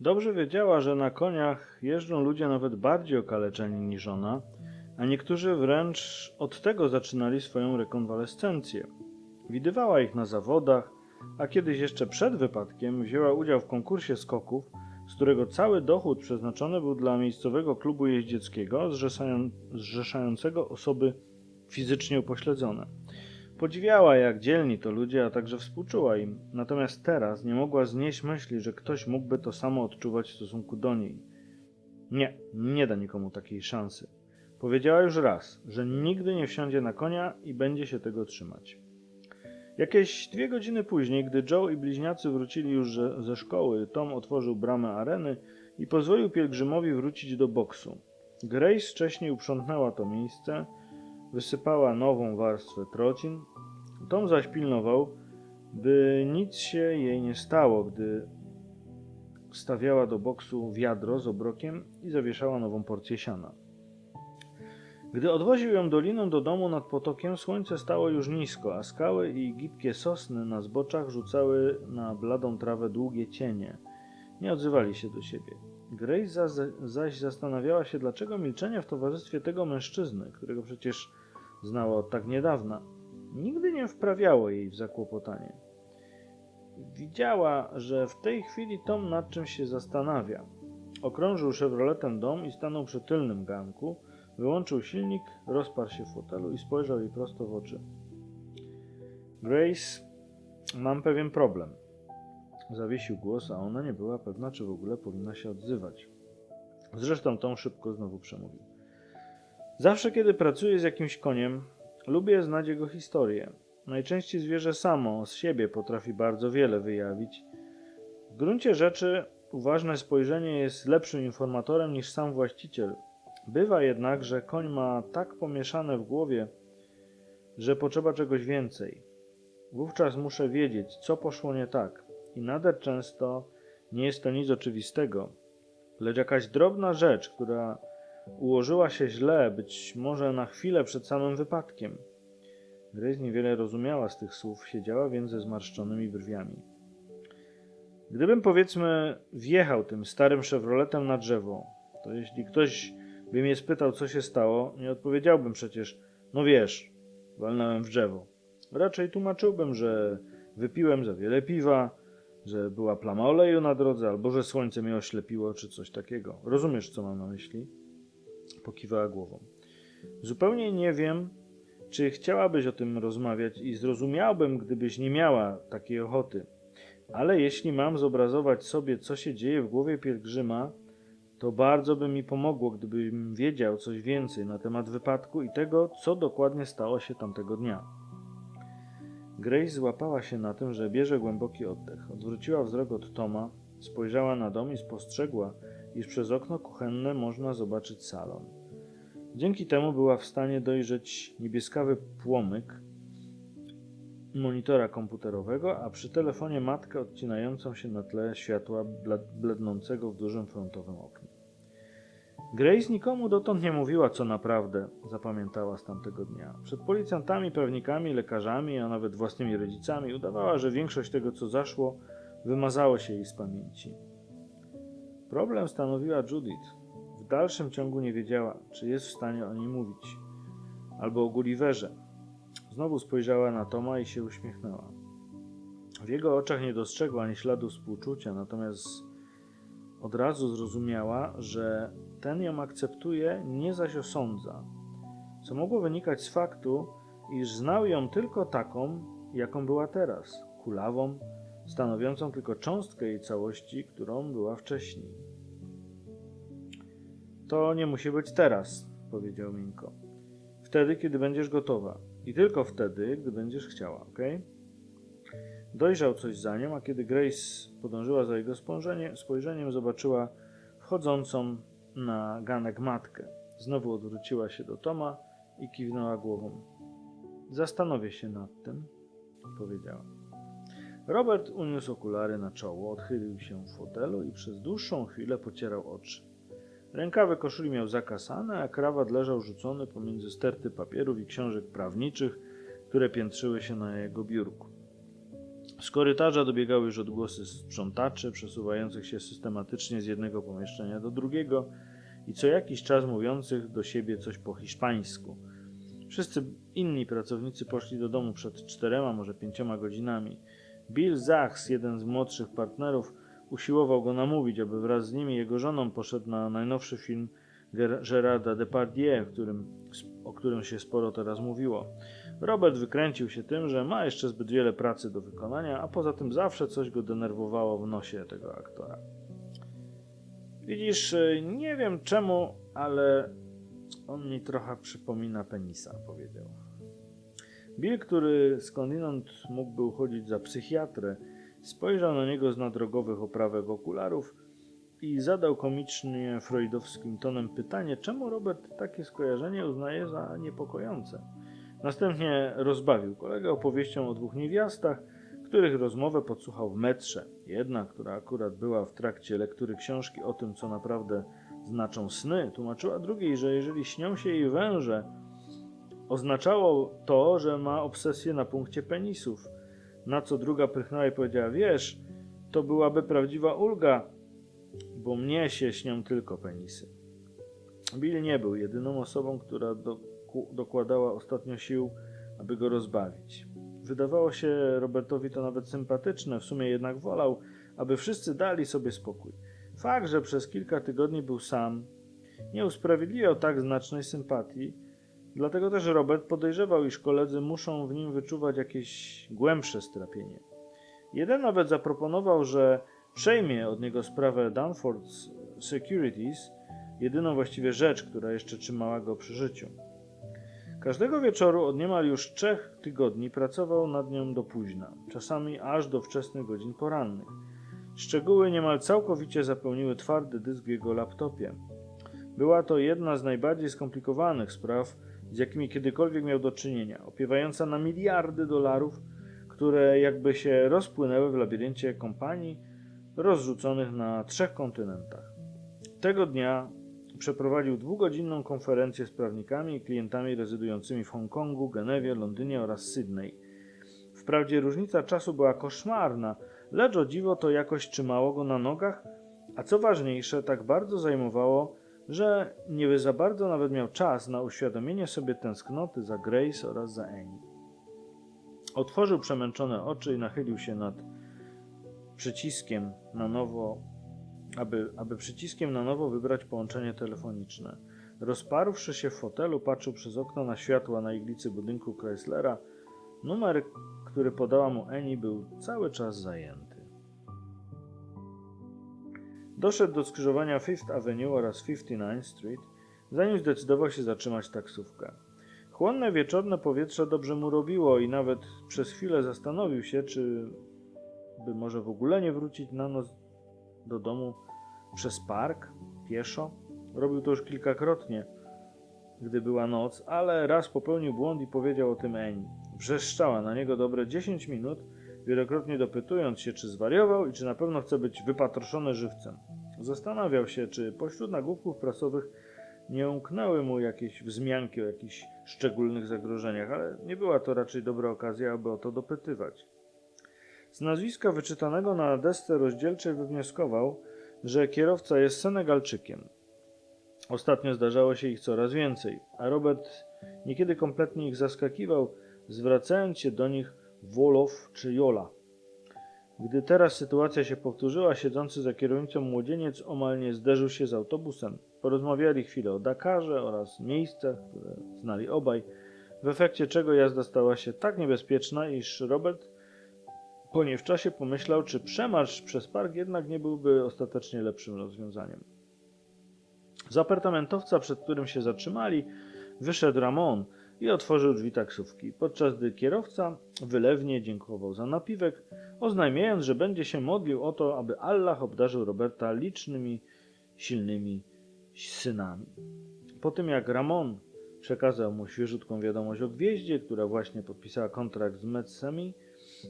Dobrze wiedziała, że na koniach jeżdżą ludzie nawet bardziej okaleczeni niż ona, a niektórzy wręcz od tego zaczynali swoją rekonwalescencję. Widywała ich na zawodach, a kiedyś jeszcze przed wypadkiem wzięła udział w konkursie skoków, z którego cały dochód przeznaczony był dla miejscowego klubu jeździeckiego zrzeszają- zrzeszającego osoby fizycznie upośledzone. Podziwiała, jak dzielni to ludzie, a także współczuła im. Natomiast teraz nie mogła znieść myśli, że ktoś mógłby to samo odczuwać w stosunku do niej. Nie, nie da nikomu takiej szansy. Powiedziała już raz, że nigdy nie wsiądzie na konia i będzie się tego trzymać. Jakieś dwie godziny później, gdy Joe i bliźniacy wrócili już ze, szkoły, Tom otworzył bramę areny i pozwolił pielgrzymowi wrócić do boksu. Grace wcześniej uprzątnęła to miejsce, wysypała nową warstwę trocin. Tom zaś pilnował, by nic się jej nie stało, gdy stawiała do boksu wiadro z obrokiem i zawieszała nową porcję siana. Gdy odwoził ją doliną do domu nad potokiem, słońce stało już nisko, a skały i gibkie sosny na zboczach rzucały na bladą trawę długie cienie. Nie odzywali się do siebie. Grace za- zaś zastanawiała się, dlaczego milczenie w towarzystwie tego mężczyzny, którego przecież znała od tak niedawna, nigdy nie wprawiało jej w zakłopotanie. Widziała, że w tej chwili Tom nad czymś się zastanawia. Okrążył Chevroletem dom i stanął przy tylnym ganku, wyłączył silnik, rozparł się w fotelu i spojrzał jej prosto w oczy. Grace, mam pewien problem. Zawiesił głos, a ona nie była pewna, czy w ogóle powinna się odzywać. Zresztą Tom szybko znowu przemówił. Zawsze, kiedy pracuję z jakimś koniem, lubię znać jego historię. Najczęściej zwierzę samo z siebie potrafi bardzo wiele wyjawić. W gruncie rzeczy uważne spojrzenie jest lepszym informatorem niż sam właściciel. Bywa jednak, że koń ma tak pomieszane w głowie, że potrzeba czegoś więcej. Wówczas muszę wiedzieć, co poszło nie tak. I nader często nie jest to nic oczywistego, lecz jakaś drobna rzecz, która ułożyła się źle, być może na chwilę przed samym wypadkiem. Grace niewiele rozumiała z tych słów, siedziała więc ze zmarszczonymi brwiami. Gdybym powiedzmy wjechał tym starym Chevroletem na drzewo, to jeśli ktoś by mnie spytał, co się stało, nie odpowiedziałbym przecież, no wiesz, walnąłem w drzewo. Raczej tłumaczyłbym, że wypiłem za wiele piwa, że była plama oleju na drodze, albo że słońce mnie oślepiło, czy coś takiego. Rozumiesz, co mam na myśli? Pokiwała głową. Zupełnie nie wiem, czy chciałabyś o tym rozmawiać i zrozumiałbym, gdybyś nie miała takiej ochoty. Ale jeśli mam zobrazować sobie, co się dzieje w głowie pielgrzyma, to bardzo by mi pomogło, gdybym wiedział coś więcej na temat wypadku i tego, co dokładnie stało się tamtego dnia. Grace złapała się na tym, że bierze głęboki oddech. Odwróciła wzrok od Toma, spojrzała na dom i spostrzegła, iż przez okno kuchenne można zobaczyć salon. Dzięki temu była w stanie dojrzeć niebieskawy płomyk monitora komputerowego, a przy telefonie matkę odcinającą się na tle światła blednącego w dużym frontowym oknie. Grace nikomu dotąd nie mówiła, co naprawdę zapamiętała z tamtego dnia. Przed policjantami, prawnikami, lekarzami, a nawet własnymi rodzicami udawała, że większość tego, co zaszło, wymazało się jej z pamięci. Problem stanowiła Judith. W dalszym ciągu nie wiedziała, czy jest w stanie o niej mówić, albo o Gulliverze. Znowu spojrzała na Toma i się uśmiechnęła. W jego oczach nie dostrzegła ani śladu współczucia, natomiast od razu zrozumiała, że ten ją akceptuje, nie zaś osądza, co mogło wynikać z faktu, iż znał ją tylko taką, jaką była teraz, kulawą, stanowiącą tylko cząstkę jej całości, którą była wcześniej. To nie musi być teraz, powiedział miękko. Wtedy, kiedy będziesz gotowa. I tylko wtedy, gdy będziesz chciała, ok? Dojrzał coś za nią, a kiedy Grace podążyła za jego spojrzeniem zobaczyła wchodzącą na ganek matkę. Znowu odwróciła się do Toma i kiwnęła głową. Zastanowię się nad tym, powiedziała. Robert uniósł okulary na czoło, odchylił się w fotelu i przez dłuższą chwilę pocierał oczy. Rękawy koszuli miał zakasane, a krawat leżał rzucony pomiędzy sterty papierów i książek prawniczych, które piętrzyły się na jego biurku. Z korytarza dobiegały już odgłosy sprzątaczy przesuwających się systematycznie z jednego pomieszczenia do drugiego i co jakiś czas mówiących do siebie coś po hiszpańsku. Wszyscy inni pracownicy poszli do domu przed czterema, może pięcioma godzinami. Bill Zachs, jeden z młodszych partnerów, usiłował go namówić, aby wraz z nimi jego żoną poszedł na najnowszy film Ger- Gerarda Depardieu, którym, o którym się sporo teraz mówiło. Robert wykręcił się tym, że ma jeszcze zbyt wiele pracy do wykonania, a poza tym zawsze coś go denerwowało w nosie tego aktora. Widzisz, y, nie wiem czemu, ale on mi trochę przypomina penisa, powiedział. Bill, który skądinąd mógłby uchodzić za psychiatrę, spojrzał na niego z nadrogowych oprawek okularów i zadał komicznie freudowskim tonem pytanie, czemu Robert takie skojarzenie uznaje za niepokojące. Następnie rozbawił kolegę opowieścią o dwóch niewiastach, których rozmowę podsłuchał w metrze. Jedna, która akurat była w trakcie lektury książki o tym, co naprawdę znaczą sny, tłumaczyła drugiej, że jeżeli śnią się jej węże, oznaczało to, że ma obsesję na punkcie penisów. Na co druga prychnęła i powiedziała: Wiesz, to byłaby prawdziwa ulga, bo mnie się śnią tylko penisy. Bill nie był jedyną osobą, która doku- dokładała ostatnio sił, aby go rozbawić. Wydawało się Robertowi to nawet sympatyczne, w sumie jednak wolał, aby wszyscy dali sobie spokój. Fakt, że przez kilka tygodni był sam, nie usprawiedliwiał tak znacznej sympatii, dlatego też Robert podejrzewał, iż koledzy muszą w nim wyczuwać jakieś głębsze strapienie. Jeden nawet zaproponował, że przejmie od niego sprawę Danforth Securities, jedyną właściwie rzecz, która jeszcze trzymała go przy życiu. Każdego wieczoru od niemal już trzech tygodni pracował nad nią do późna, czasami aż do wczesnych godzin porannych. Szczegóły niemal całkowicie zapełniły twardy dysk w jego laptopie. Była to jedna z najbardziej skomplikowanych spraw, z jakimi kiedykolwiek miał do czynienia, opiewająca na miliardy dolarów, które jakby się rozpłynęły w labiryncie kompanii rozrzuconych na trzech kontynentach. Tego dnia przeprowadził dwugodzinną konferencję z prawnikami i klientami rezydującymi w Hongkongu, Genewie, Londynie oraz Sydney. Wprawdzie różnica czasu była koszmarna, lecz o dziwo to jakoś trzymało go na nogach, a co ważniejsze, tak bardzo zajmowało, że nie za bardzo nawet miał czas na uświadomienie sobie tęsknoty za Grace oraz za Annie. Otworzył przemęczone oczy i nachylił się nad przyciskiem na nowo, aby, aby przyciskiem na nowo wybrać połączenie telefoniczne. Rozparłszy się w fotelu, patrzył przez okno na światła na iglicy budynku Chryslera. Numer, który podała mu Annie, był cały czas zajęty. Doszedł do skrzyżowania Fifth Avenue oraz 59 Street, zanim zdecydował się zatrzymać taksówkę. Chłodne wieczorne powietrze dobrze mu robiło i nawet przez chwilę zastanowił się, czy by może w ogóle nie wrócić na noc do domu przez park, pieszo. Robił to już kilkakrotnie, gdy była noc, ale raz popełnił błąd i powiedział o tym Eni. Wrzeszczała na niego dobre 10 minut, wielokrotnie dopytując się, czy zwariował i czy na pewno chce być wypatroszony żywcem. Zastanawiał się, czy pośród nagłówków prasowych nie umknęły mu jakieś wzmianki o jakichś szczególnych zagrożeniach, ale nie była to raczej dobra okazja, aby o to dopytywać. Z nazwiska wyczytanego na desce rozdzielczej wywnioskował, że kierowca jest Senegalczykiem. Ostatnio zdarzało się ich coraz więcej, a Robert niekiedy kompletnie ich zaskakiwał, zwracając się do nich Wolof czy Jola. Gdy teraz sytuacja się powtórzyła, siedzący za kierownicą młodzieniec omal nie zderzył się z autobusem. Porozmawiali chwilę o Dakarze oraz miejscach, które znali obaj, w efekcie czego jazda stała się tak niebezpieczna, iż Robert po nie w czasie pomyślał, czy przemarsz przez park jednak nie byłby ostatecznie lepszym rozwiązaniem. Z apartamentowca, przed którym się zatrzymali, wyszedł Ramon i otworzył drzwi taksówki, podczas gdy kierowca wylewnie dziękował za napiwek, oznajmiając, że będzie się modlił o to, aby Allah obdarzył Roberta licznymi, silnymi synami. Po tym jak Ramon przekazał mu świeżutką wiadomość o gwieździe, która właśnie podpisała kontrakt z Metsemi,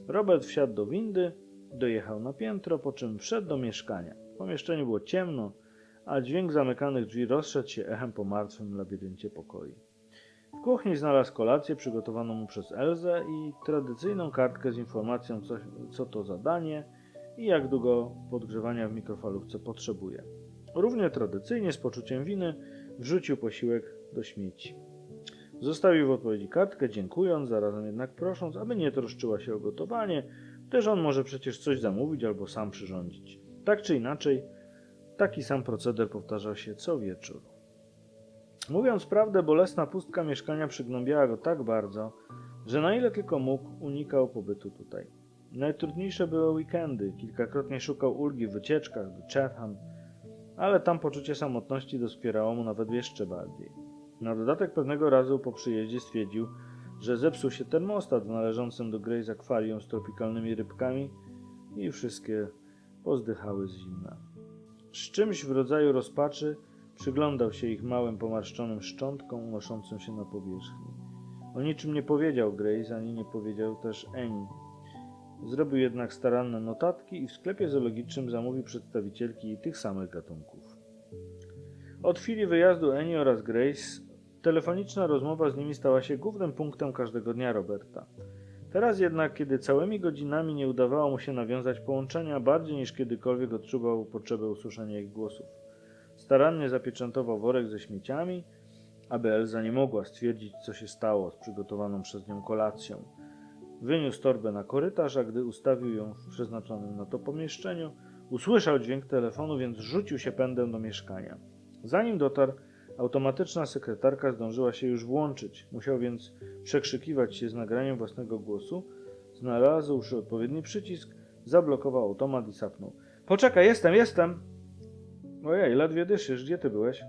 Robert wsiadł do windy, dojechał na piętro, po czym wszedł do mieszkania. W pomieszczeniu było ciemno, a dźwięk zamykanych drzwi rozszedł się echem po martwym labiryncie pokoi. W kuchni znalazł kolację przygotowaną mu przez Elzę i tradycyjną kartkę z informacją, co, co to zadanie i jak długo podgrzewania w mikrofalówce potrzebuje. Równie tradycyjnie, z poczuciem winy, wrzucił posiłek do śmieci. Zostawił w odpowiedzi kartkę, dziękując, zarazem jednak prosząc, aby nie troszczyła się o gotowanie, gdyż on może przecież coś zamówić albo sam przyrządzić. Tak czy inaczej, taki sam proceder powtarzał się co wieczór. Mówiąc prawdę, bolesna pustka mieszkania przygnębiała go tak bardzo, że na ile tylko mógł, unikał pobytu tutaj. Najtrudniejsze były weekendy. Kilkakrotnie szukał ulgi w wycieczkach do Chatham, ale tam poczucie samotności doskwierało mu nawet jeszcze bardziej. Na dodatek pewnego razu po przyjeździe stwierdził, że zepsuł się termostat w należącym do Grace akwarium z tropikalnymi rybkami i wszystkie pozdychały z zimna. Z czymś w rodzaju rozpaczy przyglądał się ich małym pomarszczonym szczątkom unoszącym się na powierzchni. O niczym nie powiedział Grace, ani nie powiedział też Annie. Zrobił jednak staranne notatki i w sklepie zoologicznym zamówił przedstawicielki tych samych gatunków. Od chwili wyjazdu Annie oraz Grace telefoniczna rozmowa z nimi stała się głównym punktem każdego dnia Roberta. Teraz jednak, kiedy całymi godzinami nie udawało mu się nawiązać połączenia, bardziej niż kiedykolwiek odczuwał potrzebę usłyszenia ich głosów. Starannie zapieczętował worek ze śmieciami, aby Elza nie mogła stwierdzić, co się stało z przygotowaną przez nią kolacją. Wyniósł torbę na korytarz, a gdy ustawił ją w przeznaczonym na to pomieszczeniu, usłyszał dźwięk telefonu, więc rzucił się pędem do mieszkania. Zanim dotarł, automatyczna sekretarka zdążyła się już włączyć. Musiał więc przekrzykiwać się z nagraniem własnego głosu. Znalazłszy odpowiedni przycisk, zablokował automat i sapnął. Poczekaj, jestem, jestem! Ojej, ledwie dyszysz, gdzie ty byłeś?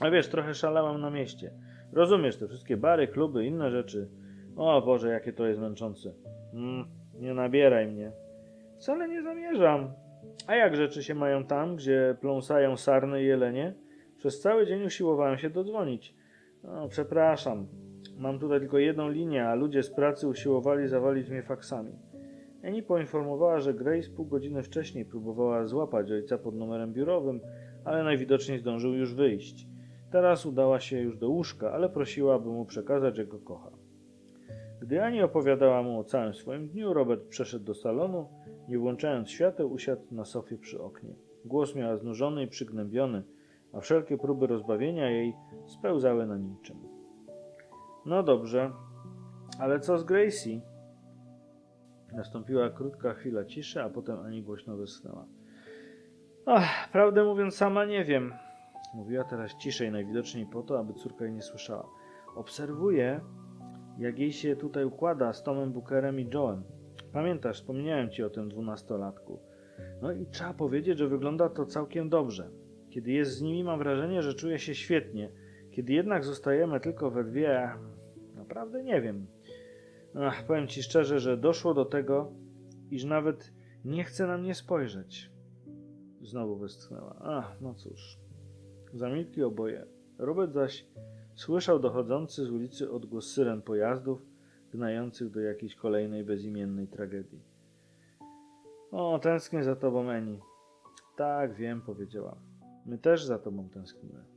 A wiesz, trochę szalałam na mieście. Rozumiesz, te wszystkie bary, kluby, inne rzeczy. O Boże, jakie to jest męczące. Mm, nie nabieraj mnie. Wcale nie zamierzam. A jak rzeczy się mają tam, gdzie pląsają sarny i jelenie? Przez cały dzień usiłowałem się dodzwonić. No, przepraszam. Mam tutaj tylko jedną linię, a ludzie z pracy usiłowali zawalić mnie faksami. Eni poinformowała, że Grace pół godziny wcześniej próbowała złapać ojca pod numerem biurowym, ale najwidoczniej zdążył już wyjść. Teraz udała się już do łóżka, ale prosiła, aby mu przekazać, że go kocha. Gdy Ani opowiadała mu o całym swoim dniu, Robert przeszedł do salonu, nie włączając świateł, usiadł na sofie przy oknie. Głos miała znużony i przygnębiony, a wszelkie próby rozbawienia jej spełzały na niczym. No dobrze, ale co z Gracie? Nastąpiła krótka chwila ciszy, a potem Ani głośno westchnęła. Ach, prawdę mówiąc, sama nie wiem. Mówiła teraz ciszej, najwidoczniej po to, aby córka jej nie słyszała. Obserwuję, jak jej się tutaj układa z Tomem Bookerem i Joe'em. Pamiętasz, wspomniałem ci o tym dwunastolatku. No i trzeba powiedzieć, że wygląda to całkiem dobrze. Kiedy jest z nimi, mam wrażenie, że czuje się świetnie. Kiedy jednak zostajemy tylko we dwie, naprawdę nie wiem. Ach, powiem ci szczerze, że doszło do tego, iż nawet nie chce na mnie spojrzeć. Znowu westchnęła. Ach, no cóż. Zamilkli oboje. Robert zaś słyszał dochodzący z ulicy odgłos syren pojazdów, gnających do jakiejś kolejnej bezimiennej tragedii. O, tęsknię za tobą, Eni. Tak, wiem, powiedziała. My też za tobą tęsknimy.